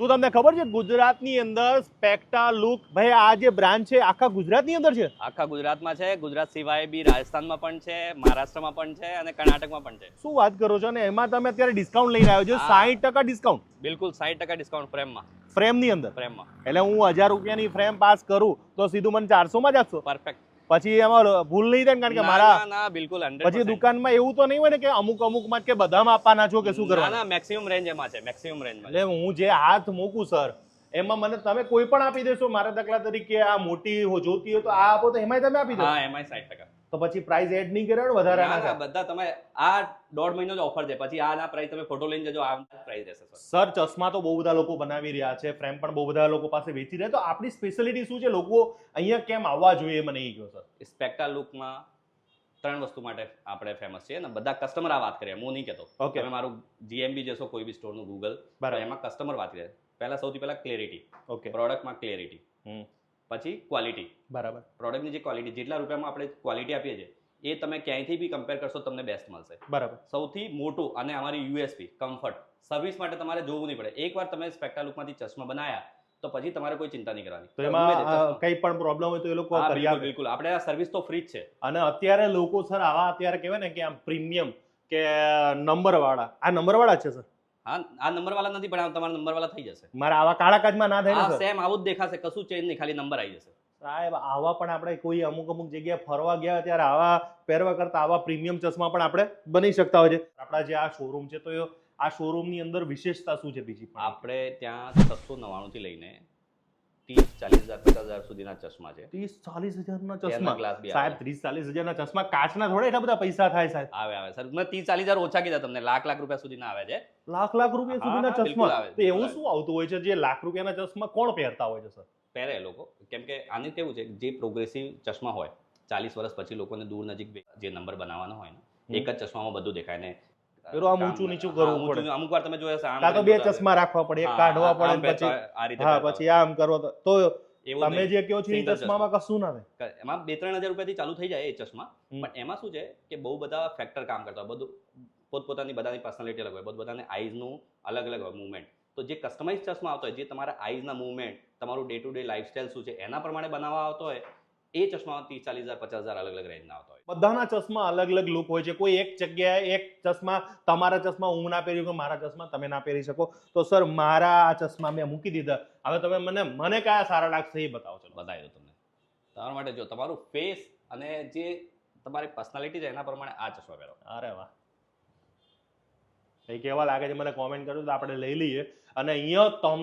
શું તમને ખબર છે ગુજરાતની અંદર સ્પેક્ટા લુક? ભાઈ આ જે બ્રાન્ડ છે આખા ગુજરાતની અંદર છે? આખા ગુજરાતમાં છે ગુજરાત સિવાય બી રાજસ્થાનમાં પણ છે મહારાષ્ટ્રમાં પણ છે અને કર્ણાટકમાં પણ છે. શું વાત કરો છો? અને એમાં તમે અત્યારે ડિસ્કાઉન્ટ લઈને આવ્યો છો. સાહીઠ ટકા ડિસ્કાઉન્ટ બિલકુલ સાઠ ટકા ડિસ્કાઉન્ટ ફ્રેમમાં ફ્રેમની અંદર? ફ્રેમમાં એટલે હું હજાર રૂપિયાની ફ્રેમ પાસ કરું તો સીધું મને ચારસોમાં જ આપશો? પરફેક્ટ પછી એમાં ભૂલ નહીં થાય કારણ કે મારા ના બિલકુલ પછી દુકાનમાં એવું તો નહીં હોય ને કે અમુક અમુકમાં કે બધામાં આપવાના છો કે શું કરવાના? મેક્સિમમ રેન્જ એમાં છે મેક્સિમમ રેન્જ એટલે હું જે હાથ મૂકું સર એમાં મને તમે કોઈ પણ આપી દેશો મારા દાખલા તરીકે આ મોટી જોતી હોય તો આ આપો તો એમાંય તમે આપી દો. હા એમાંય સાઈઠ ટકા. તો પછી પ્રાઇસ એડ નહીં કર્યો વધારે. બધા તમે આ દોઢ મહિનો જ ઓફર છે. પછી આના પ્રાઇસ તમે ફોટો લઈને જજો આ પ્રાઇસ રહેશે સર ચશ્મા તો બહુ બધા લોકો બનાવી રહ્યા છે ફ્રેમ પણ બહુ બધા લોકો પાસે વેચી રહ્યા તો આપણી સ્પેશિયાલિટી શું છે? લોકો અહીંયા કેમ આવવા જોઈએ મને એ કહો સર સ્પેક્ટા લુકમાં ત્રણ વસ્તુ માટે આપણે ફેમસ છીએ. ને બધા કસ્ટમર આ વાત કરે હું નહીં કહેતો ઓકે તમે મારું જીએમબી જશો કોઈ બી સ્ટોરનું ગૂગલ બરાબર. એમાં કસ્ટમર વાત કરે. પહેલાં સૌથી પહેલા ક્લેરિટી ઓકે પ્રોડક્ટમાં ક્લેરિટી હમ. પછી ક્વોલિટી બરાબર. પ્રોડક્ટની જે ક્વોલિટી જેટલા રૂપિયામાં આપણે ક્વોલિટી આપીએ છીએ એ તમે ક્યાંયથી બી કમ્પેર કરશો તમને બેસ્ટ મળશે. બરાબર. સૌથી મોટું અને અમારી યુએસપી કમ્ફર્ટ સર્વિસ માટે તમારે જોવું નહીં પડે. એકવાર તમે સ્પેક્ટાલુકમાંથી ચશ્મા બનાયા તો પછી તમારે કોઈ ચિંતા નહીં કરવાની. તો એમાં કઈ પણ પ્રોબ્લેમ હોય તો એ લોકો બિલકુલ આપણે આ સર્વિસ તો ફ્રી જ છે. અને અત્યારે લોકો સર આવા અત્યારે કહેવાય ને કે આમ પ્રીમિયમ કે નંબર વાળા. આ નંબર વાળા છે સર હા આ નંબર વાળા નથી પણ આ તમારા નંબર વાળા થઈ જશે. મારા આવા કાળા કાચમાં ના થાય ને સેમ આવું જ દેખાશે કશું ચેન્જ નહીં ખાલી નંબર આવી જશે. સાહેબ આવા પણ આપણે કોઈ અમુક અમુક જગ્યાએ ફરવા ગયા ત્યારે આવા પહેરવા કરતા આવા પ્રીમિયમ ચશ્મા પણ આપણે બની શકતા હોય છે. આપણા જે આ શોરૂમ છે તો આ આ શોરૂમની અંદર વિશેષતા શું છે બીજી પણ? આપણે ત્યાં છસો નવ્વાણું થી લઈને ત્રીસ ચાલીસ હજાર પચાસ હજાર સુધીના ચશ્મા છે. ત્રીસ ચાલીસ હજારના તેના ચશ્મા? સાહેબ ત્રીસ ચાલીસ હજારના ચશ્મા કાચના થોડા એટલા બધા પૈસા થાય સાહેબ? આવે આવે. સર મેં ત્રીસ ચાલીસ હજાર ઓછા કીધા તમને લાખ લાખ રૂપિયા સુધીના આવે છે. લાખ લાખ રૂપિયા સુધીના ચશ્મા. તો એવું શું આવતું હોય છે જે લાખ રૂપિયાના ચશ્મા કોણ પહેરતા હોય છે સર? પહેરે લોકો. કેમ કે આને કેવું છે જે પ્રોગ્રેસિવ ચશ્મા હોય ચાલીસ વર્ષ પછી લોકોને દૂર નજીક જે નંબર બનાવવાનો હોય ને એક જ ચશ્મામાં બધું દેખાય ને પેલું આમ ઊંચું નીચું કરવું પડે. અમુક વાર તમે જોયા આમ તો બે ચશ્મા રાખવા પડે એક કાઢવા પડે પછી આ રીતે હા પછી આમ કરો તો તમે જે કહો છો એ ચશ્મામાં કશું ના થાય. એમાં બે ત્રણ હજાર રૂપિયાથી ચાલુ થઈ જાય એ ચશ્મા. પણ એમાં શું છે કે બહુ બધા ફેક્ટર કામ કરતા બધું પોતપોતાની બધાની પર્સનાલિટી અલગ હોય બધાને આઈઝનું અલગ અલગ હોય મૂવમેન્ટ તો જે કસ્ટમાઇઝ ચશ્મા આવતો હોય જે તમારા આઈઝના મુવમેન્ટ તમારું ડે ટુ ડે લાઇફસ્ટાઇલ શું છે એના પ્રમાણે બનાવવા આવતો હોય એ ચશ્મા ત્રીસ ચાલીસ હજાર પચાસ હજાર અલગ અલગ રેન્જના આવતા હોય. બધાના ચશ્મા અલગ અલગ લુક હોય છે. કોઈ એક જગ્યાએ એક ચશ્મા તમારા ચશ્મા હું ના પહેર્યું શકું મારા ચશ્મા તમે ના પહેરી શકો. તો સર મારા આ ચશ્મા મેં મૂકી દીધા. હવે તમે મને મને કયા સારા લાગશે એ બતાવો ચલો. બતાવી દો તમને. તમારા માટે જો તમારું ફેસ અને જે તમારી પર્સનાલિટી છે એના પ્રમાણે આ ચશ્મા પહેરો. અરે વાહ. એ કેવા લાગે છે મને કોમેન્ટ કરો તો આપણે લઈ લઈએ. અને અહીંયા તમને